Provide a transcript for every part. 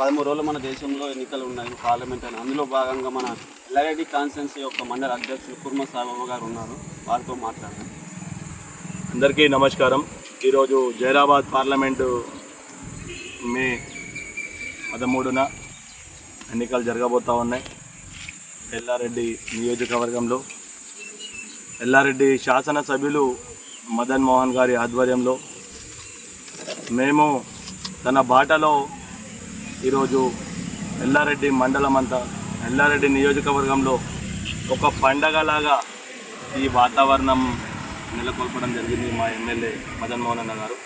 పదమూడు రోజులు మన దేశంలో ఎన్నికలు ఉన్నాయి పార్లమెంట్ అని అందులో భాగంగా మన ఎల్లారెడ్డి కాన్స్టెన్సీ యొక్క మండల అధ్యక్షులు కుర్మ సాయిబాబు గారు ఉన్నారు. వారితో మాట్లాడారు అందరికీ నమస్కారం. ఈరోజు జైరాబాద్ పార్లమెంటు మే పదమూడున ఎన్నికలు జరగబోతూ ఉన్నాయి. ఎల్లారెడ్డి నియోజకవర్గంలో. ఎల్లారెడ్డి శాసనసభ్యులు మదన్ మోహన్ గారి ఆధ్వర్యంలో. మేము తన బాటలో ఈరోజు ఎల్లారెడ్డి మండలం అంతా ఎల్లారెడ్డి నియోజకవర్గంలో ఒక పండగలాగా ఈ వాతావరణం నెలకొల్పడం జరిగింది మా ఎమ్మెల్యే మదన్ మోహన్ అన్న గారు.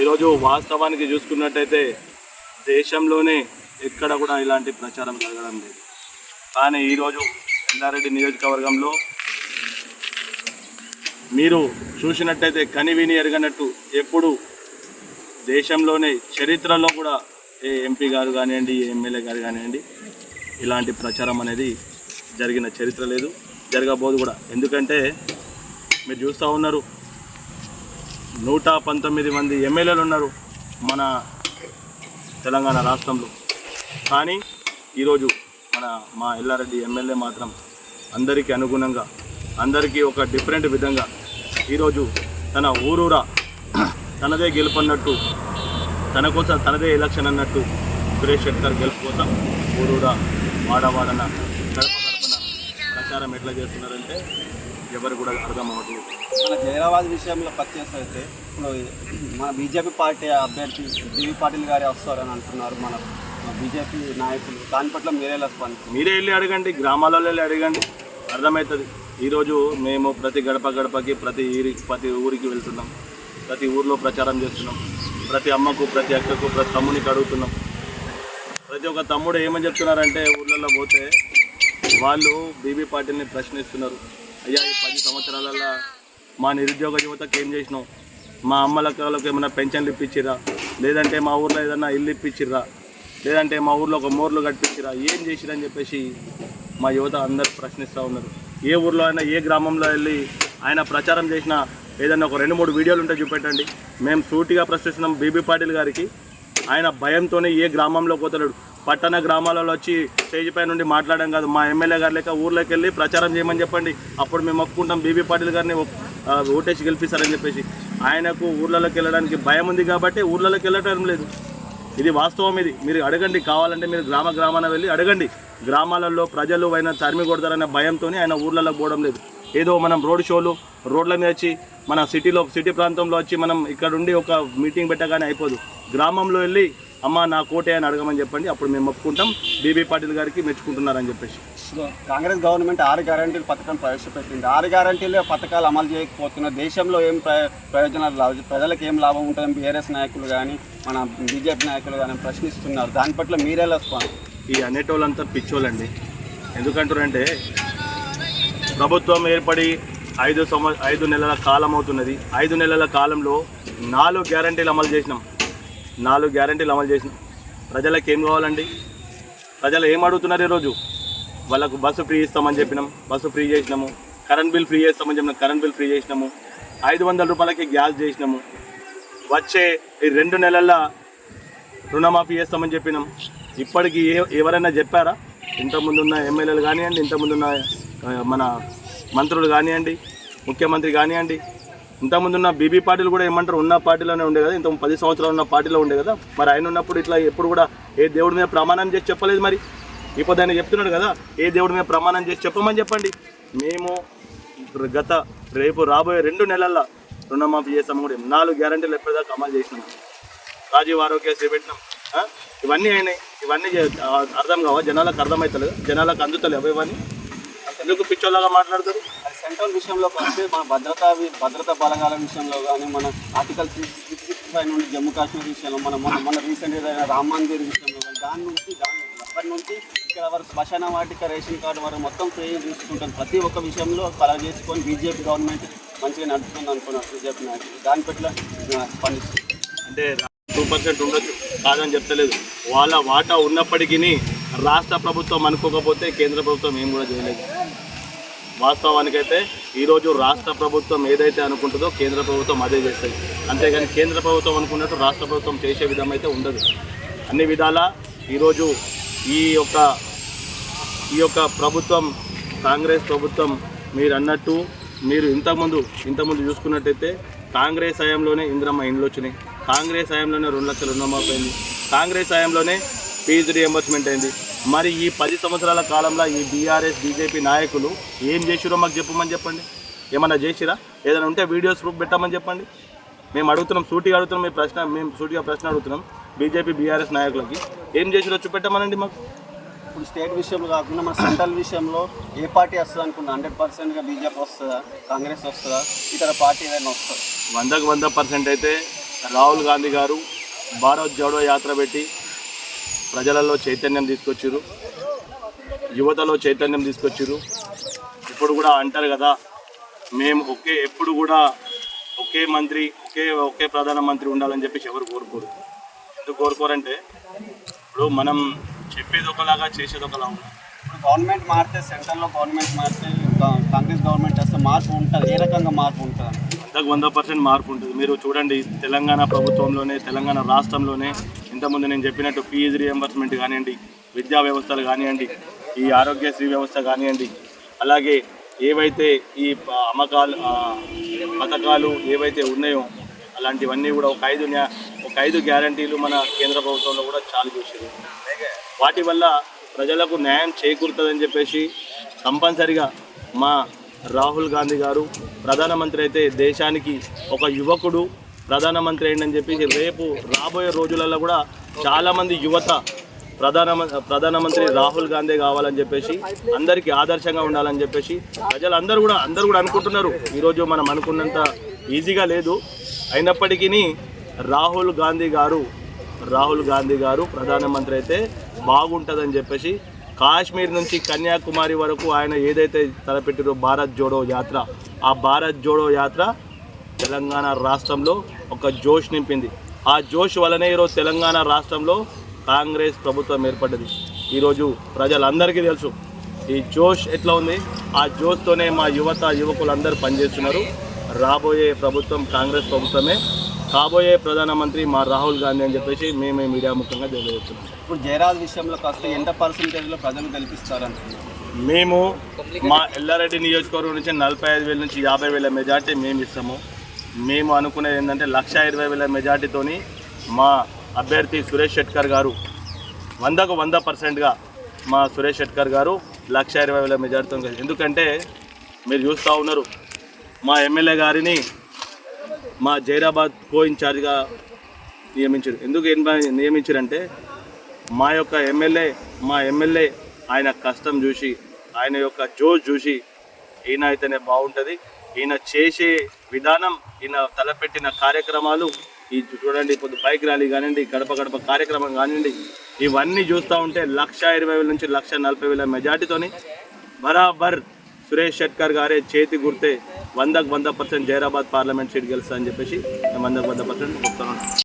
ఈరోజు వాస్తవానికి చూసుకున్నట్టయితే దేశంలోనే ఎక్కడ కూడా ఇలాంటి ప్రచారం జరగడం లేదు. కానీ ఈరోజు ఎల్లారెడ్డి నియోజకవర్గంలో మీరు చూసినట్టయితే కనివిని ఎరగనట్టు ఎప్పుడు దేశంలోనే చరిత్రలో కూడా ఏ ఎంపీ గారు కానివ్వండి ఏ ఎమ్మెల్యే గారు కానివ్వండి ఇలాంటి ప్రచారం అనేది జరిగిన చరిత్ర లేదు జరగబోదు కూడా. ఎందుకంటే మీరు చూస్తూ ఉన్నారు నూట పంతొమ్మిది మంది ఎమ్మెల్యేలు ఉన్నారు మన తెలంగాణ రాష్ట్రంలో. కానీ ఈరోజు మన మా ఎల్లారెడ్డి ఎమ్మెల్యే మాత్రం అందరికీ అనుగుణంగా అందరికీ ఒక డిఫరెంట్ విధంగా ఈరోజు తన ఊరూరా తనదే గెలుపన్నట్టు తన కోసం తనదే ఎలక్షన్ అన్నట్టు సురేష్ శెట్కర్ గెలుపు కోసం ఊరూరా వాడవాడన గడప గడపన ప్రచారం ఎట్లా చేస్తున్నారంటే ఎవరు కూడా అర్థం అవ్వట్లేదు. మన జైరాబాద్ విషయంలో పర్చేస్ అయితే ఇప్పుడు మన బీజేపీ పార్టీ అభ్యర్థి డివి పాటిల్ గారే వస్తారని అంటున్నారు మన బీజేపీ నాయకులు. దాని పట్ల మీరేలా స్పందించారు మీరే వెళ్ళి అడగండి గ్రామాలలో వెళ్ళి అడగండి. అర్థమవుతుంది. ఈరోజు మేము ప్రతి గడప గడపకి ప్రతి ఊరి ప్రతి ఊరికి వెళ్తున్నాం. ప్రతి ఊర్లో ప్రచారం చేస్తున్నాం. ప్రతి అమ్మకు ప్రతి అక్కకు ప్రతి తమ్మునికి అడుగుతున్నాం. ప్రతి ఒక్క తమ్ముడు ఏమని చెప్తున్నారంటే ఊర్లలో పోతే వాళ్ళు బీబీ పార్టీని ప్రశ్నిస్తున్నారు. అయ్యా ఈ పది సంవత్సరాలలో మా నిరుద్యోగ యువతకు ఏం చేసినావు? మా అమ్మలక్కలకు ఏమైనా పెన్షన్లు ఇప్పించిరా లేదంటే మా ఊర్లో ఏదైనా ఇల్లు ఇప్పించిరా లేదంటే మా ఊర్లో ఒక మోర్లు కట్టించిరా ఏం చేసిరని చెప్పేసి మా యువత అందరు ప్రశ్నిస్తూ ఉన్నారు. ఏ ఊర్లో అయినా ఏ గ్రామంలో వెళ్ళి ఆయన ప్రచారం చేసిన ఏదైనా ఒక రెండు మూడు వీడియోలు ఉంటే చూపెట్టండి. మేము సూటిగా ప్రశ్నిస్తున్నాం బీబీ పాటిల్ గారికి. ఆయన భయంతోనే ఏ గ్రామంలో పోతలేడు. పట్టణ గ్రామాలలో వచ్చి స్టేజ్ పై నుండి మాట్లాడడం కాదు. మా ఎమ్మెల్యే గారు లేక ఊర్లోకి వెళ్ళి ప్రచారం చేయమని చెప్పండి. అప్పుడు మేము ఒప్పుకుంటాం. బీబీ పాటిల్ గారిని ఓటేసి గెలిపిస్తారని చెప్పేసి. ఆయనకు ఊర్లలోకి వెళ్ళడానికి భయం ఉంది కాబట్టి ఊర్లలోకి వెళ్ళటం లేదు. ఇది వాస్తవం ఇది. మీరు అడగండి. కావాలంటే మీరు గ్రామ గ్రామాన వెళ్ళి అడగండి. గ్రామాలలో ప్రజలు ఆయన తరిమి కొడతారనే భయంతో ఆయన ఊర్లలో పోవడం లేదు. ఏదో మనం రోడ్ షోలు రోడ్ల మీద వచ్చి మన సిటీలో సిటీ ప్రాంతంలో వచ్చి మనం ఇక్కడ ఉండి ఒక మీటింగ్ పెట్టగానే అయిపోదు. గ్రామంలో వెళ్ళి అమ్మ నా కోటే అని అడగమని చెప్పండి అప్పుడు మేము ఒప్పుకుంటాం. బీబీ పాటిల్ గారికి మెచ్చుకుంటున్నారని చెప్పేసి. కాంగ్రెస్ గవర్నమెంట్ ఆరు గ్యారంటీల పథకం ప్రవేశపెట్టింది. ఆరు గ్యారంటీల పథకాలు అమలు చేయకపోతున్నారు దేశంలో ఏం ప్ర- ప్రయోజనాలు లాభ ప్రజలకు ఏం లాభం ఉంటుందని బీఆర్ఎస్ నాయకులు కానీ మన బీజేపీ నాయకులు కానీ ప్రశ్నిస్తున్నారు. దాని పట్ల మీరేలా ఈ అనేటోళ్ళంతా పిచ్చోళ్ళండి. ఎందుకంటారంటే ప్రభుత్వం ఏర్పడి ఐదు సంవ ఐదు నెలల కాలం అవుతున్నది. ఐదు నెలల కాలంలో నాలుగు గ్యారంటీలు అమలు చేసినాం. నాలుగు గ్యారంటీలు అమలు చేసినాం. ప్రజలకు ఏం కావాలండి? ప్రజలు ఏం అడుగుతున్నారు ఈరోజు? వాళ్ళకు బస్సు ఫ్రీ ఇస్తామని చెప్పినాం. బస్సు ఫ్రీ చేసినాము. కరెంట్ బిల్ ఫ్రీ చేస్తామని చెప్పినాం. కరెంట్ బిల్ ఫ్రీ చేసినాము. ఐదు వందల రూపాయలకి గ్యాస్ చేసినాము. వచ్చే ఈ రెండు నెలల రుణమాఫీ చేస్తామని చెప్పినాం. ఇప్పటికీ ఏ ఎవరైనా చెప్పారా? ఇంతకుముందు ఉన్న ఎమ్మెల్యేలు కానివ్వండి ఇంతకుముందు ఉన్న మన మంత్రులు కానివ్వండి ముఖ్యమంత్రి కానివ్వండి ఇంతకుముందు ఉన్న బీబీ పార్టీలు కూడా ఏమంటారు ఉన్న పార్టీలోనే ఉండే కదా ఇంత పది సంవత్సరాలు ఉన్న పార్టీలో ఉండే కదా మరి ఆయన ఉన్నప్పుడు ఇట్లా ఎప్పుడు కూడా ఏ దేవుడి మీద ప్రమాణం చేసి చెప్పలేదు మరి. ఇప్పుడు ఆయన చెప్తున్నాడు కదా ఏ దేవుడి మీద ప్రమాణం చేసి చెప్పమని చెప్పండి. మేము గత రేపు రాబోయే రెండు నెలల్లో రుణమాఫీ చేస్తాము కూడా నాలుగు గ్యారంటీలు ఎప్పటిదాకా అమలు చేసినాం. రాజీవ్ ఆరోగ్యశ్రీ పెట్టినాం. ఇవన్నీ అయినాయి. ఇవన్నీ చే- అర్థం కావా? జనాలకు అర్థమవుతలేదు జనాలకు అందుతలేవు ఇవన్నీ? ఎందుకు పిచ్చోళ్ళగా మాట్లాడతారు? సెంట్రల్ విషయంలో వస్తే మన భద్రతా భద్రతా బలగాల విషయంలో కానీ మన ఆర్టికల్ సిక్స్టీ ఫైవ్ నుండి జమ్మూ కాశ్మీర్ విషయంలో మన మన మన రీసెంట్ ఏదైనా రామ్ మందిర్ విషయంలో కానీ దాని నుంచి దాని అప్పటి నుంచి ఇక్కడ వరకు శ్మశాన వాటిక రేషన్ కార్డు వరకు మొత్తం ఫ్రీ చూసుకుంటాం ప్రతి ఒక్క విషయంలో కలగ చేసుకొని బీజేపీ గవర్నమెంట్ మంచిగా నడుపుతుంది అనుకున్నారు బీజేపీ నాయకులు. దాని పట్ల స్పందిస్తుంది. అంటే టూ పర్సెంట్ ఉండొచ్చు కాదని చెప్తలేదు. వాళ్ళ వాటా ఉన్నప్పటికీ రాష్ట్ర ప్రభుత్వం అనుకోకపోతే కేంద్ర ప్రభుత్వం ఏం కూడా చేయలేదు. వాస్తవానికైతే ఈరోజు రాష్ట్ర ప్రభుత్వం ఏదైతే అనుకుంటుందో కేంద్ర ప్రభుత్వం అదే చేస్తుంది. అంతేగాని కేంద్ర ప్రభుత్వం అనుకున్నట్టు రాష్ట్ర ప్రభుత్వం చేసే విధం అయితే ఉండదు. అన్ని విధాలా ఈరోజు ఈ యొక్క ఈ యొక్క ప్రభుత్వం కాంగ్రెస్ ప్రభుత్వం మీరు అన్నట్టు మీరు ఇంతకుముందు ఇంతకుముందు చూసుకున్నట్టయితే కాంగ్రెస్ హయాంలోనే ఇంద్రమ్మ ఇండ్లు వచ్చినాయి. కాంగ్రెస్ హయాంలోనే రెండు లక్షల రుణమాఫీ అయింది. కాంగ్రెస్ హయాంలోనే ఫీజు రియంబర్స్మెంట్ అయింది. మరి ఈ పది సంవత్సరాల కాలంలో ఈ బీఆర్ఎస్ బీజేపీ నాయకులు ఏం చేసిరో మాకు చెప్పమని చెప్పండి. ఏమన్నా చేసిరా? ఏదైనా ఉంటే వీడియోస్ ప్రూఫ్ పెట్టమని చెప్పండి. మేము అడుగుతున్నాం సూటిగా అడుగుతున్నాం మీ ప్రశ్న మేము సూటిగా ప్రశ్న అడుగుతున్నాం బీజేపీ బీఆర్ఎస్ నాయకులకి. ఏం చేసిరో చూపెట్టమనండి మాకు. ఇప్పుడు స్టేట్ విషయంలో కాకుండా మన సెంట్రల్ విషయంలో ఏ పార్టీ వస్తుంది అనుకున్నా? హండ్రెడ్ పర్సెంట్గా బీజేపీ వస్తుందా? కాంగ్రెస్ వస్తుందా? ఇతర పార్టీ ఏదైనా వస్తుందా? వందకు వంద పర్సెంట్ అయితే రాహుల్ గాంధీ గారు భారత్ జోడో యాత్ర పెట్టి ప్రజలలో చైతన్యం తీసుకొచ్చారు యువతలో చైతన్యం తీసుకొచ్చారు ఇప్పుడు కూడా అంటారు కదా మేము ఒకే ఎప్పుడు కూడా ఒకే మంత్రి ఒకే ఒకే ప్రధానమంత్రి ఉండాలని చెప్పేసి ఎవరు కోరుకోరు. ఎందుకు కోరుకోరంటే ఇప్పుడు మనం చెప్పేది ఒకలాగా చేసేది ఒకలాగా ఇప్పుడు గవర్నమెంట్ మారితే సెంట్రల్లో గవర్నమెంట్ మారితే కాంగ్రెస్ గవర్నమెంట్ వస్తే మార్పు ఉంటుంది ఏ రకంగా మార్పు ఉంటుంది? వందకు వంద పర్సెంట్ మార్పు ఉంటుంది. మీరు చూడండి తెలంగాణ ప్రభుత్వంలోనే తెలంగాణ రాష్ట్రంలోనే ఇంతకుముందు నేను చెప్పినట్టు ఫీజు రియంబర్స్మెంట్ కానివ్వండి విద్యా వ్యవస్థలు కానివ్వండి ఈ ఆరోగ్యశ్రీ వ్యవస్థ కానివ్వండి అలాగే ఏవైతే ఈ అమ్మకాలు పథకాలు ఏవైతే ఉన్నాయో అలాంటివన్నీ కూడా ఒక ఐదు న్యా- ఒక ఐదు గ్యారంటీలు మన కేంద్ర ప్రభుత్వంలో కూడా చాలు చేసారు వాటి వల్ల ప్రజలకు న్యాయం చేకూరుతుందని చెప్పేసి కంపల్సరిగా మా రాహుల్ గాంధీ గారు ప్రధానమంత్రి అయితే దేశానికి ఒక యువకుడు ప్రధానమంత్రి అయిందని చెప్పేసి రేపు రాబోయే రోజులలో కూడా చాలామంది యువత ప్రధాన ప్రధానమంత్రి రాహుల్ గాంధీ కావాలని చెప్పేసి అందరికీ ఆదర్శంగా ఉండాలని చెప్పేసి ప్రజలందరూ కూడా అందరూ కూడా అనుకుంటున్నారు. ఈరోజు మనం అనుకున్నంత ఈజీగా లేదు. అయినప్పటికీ రాహుల్ గాంధీ గారు రాహుల్ గాంధీ గారు ప్రధానమంత్రి అయితే బాగుంటుందని చెప్పేసి కాశ్మీర్ నుంచి కన్యాకుమారి వరకు ఆయన ఏదైతే తలపెట్టిరో భారత్ జోడో యాత్ర ఆ భారత్ జోడో యాత్ర తెలంగాణ రాష్ట్రంలో ఒక జోష్ నింపింది. ఆ జోష్ వలనే ఈరోజు తెలంగాణ రాష్ట్రంలో కాంగ్రెస్ ప్రభుత్వం ఏర్పడ్డది. ఈరోజు ప్రజలందరికీ తెలుసు ఈ జోష్ ఎట్లా ఉంది? ఆ జోష్తోనే మా యువత యువకులందరూ పనిచేస్తున్నారు. రాబోయే ప్రభుత్వం కాంగ్రెస్ ప్రభుత్వమే. కాబోయే ప్రధానమంత్రి మా రాహుల్ గాంధీ అని చెప్పేసి మేమే మీడియా ముఖంగా తెలియజేస్తున్నాం. ఇప్పుడు జయరాజ్ విషయంలోకి వస్తే ఎంత పర్సెంటేజ్లో ప్రజలు గెలిపిస్తారంటున్నారు? మేము మా ఎల్లారెడ్డి నియోజకవర్గం నుంచి నలభై ఐదు వేల నుంచి యాభై వేల మెజార్టీ మేము ఇస్తాము. మేము అనుకునేది ఏంటంటే లక్ష ఇరవై వేల మెజార్టీతోని మా అభ్యర్థి సురేష్ షెట్కర్ గారు వందకు వంద పర్సెంట్గా మా సురేష్ షెట్కర్ గారు లక్ష ఇరవై వేల మెజార్టీతో ఎందుకంటే మీరు చూస్తూ ఉన్నారు మా ఎమ్మెల్యే గారిని మా జైరాబాద్ కో ఇన్ఛార్జ్గా నియమించారు. ఎందుకు నియమించారంటే మా యొక్క ఎమ్మెల్యే మా ఎమ్మెల్యే ఆయన కష్టం చూసి ఆయన యొక్క జోష్ చూసి ఈయన అయితేనే బాగుంటుంది. ఈయన చేసే విధానం ఈయన తలపెట్టిన కార్యక్రమాలు ఈ చూడండి కొద్ది బైక్ ర్యాలీ కానివ్వండి గడప గడప కార్యక్రమం కానివ్వండి ఇవన్నీ చూస్తూ ఉంటే లక్ష ఇరవై వేల నుంచి లక్ష నలభై వేల మెజార్టీతోని బరాబర్ సురేష్ షెట్కర్ గారే చేతి గుర్తే వందకు వంద పర్సెంట్ జైరాబాద్ పార్లమెంట్ సీట్ గెలుస్తా అని చెప్పేసి మేము వందకు వంద పర్సెంట్ చెప్తున్నాం.